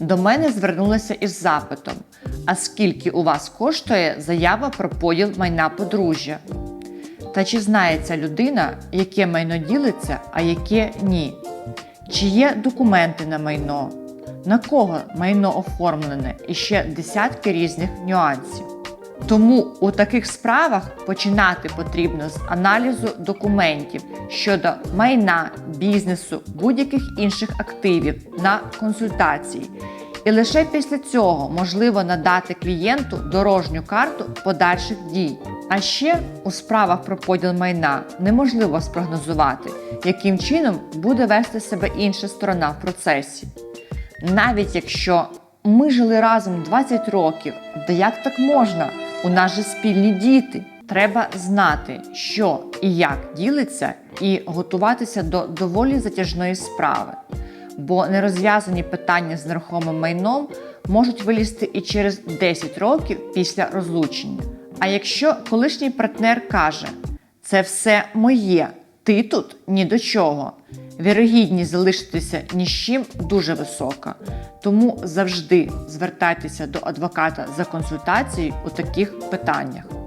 До мене звернулися із запитом: а скільки у вас коштує заява про поділ майна подружжя? Та чи знає ця людина, яке майно ділиться, а яке ні? Чи є документи на майно? На кого майно оформлене і ще десятки різних нюансів? Тому у таких справах починати потрібно з аналізу документів щодо майна, бізнесу, будь-яких інших активів на консультації. І лише після цього можливо надати клієнту дорожню карту подальших дій. А ще у справах про поділ майна неможливо спрогнозувати, яким чином буде вести себе інша сторона в процесі. Навіть якщо ми жили разом 20 років, да як так можна? У нас же спільні діти. Треба знати, що і як ділиться, і готуватися до доволі затяжної справи. Бо нерозв'язані питання з нерухомим майном можуть вилізти і через 10 років після розлучення. А якщо колишній партнер каже, це все моє, ти тут ні до чого. Вірогідність залишитися ні з чим дуже висока. Тому завжди звертайтеся до адвоката за консультацією у таких питаннях.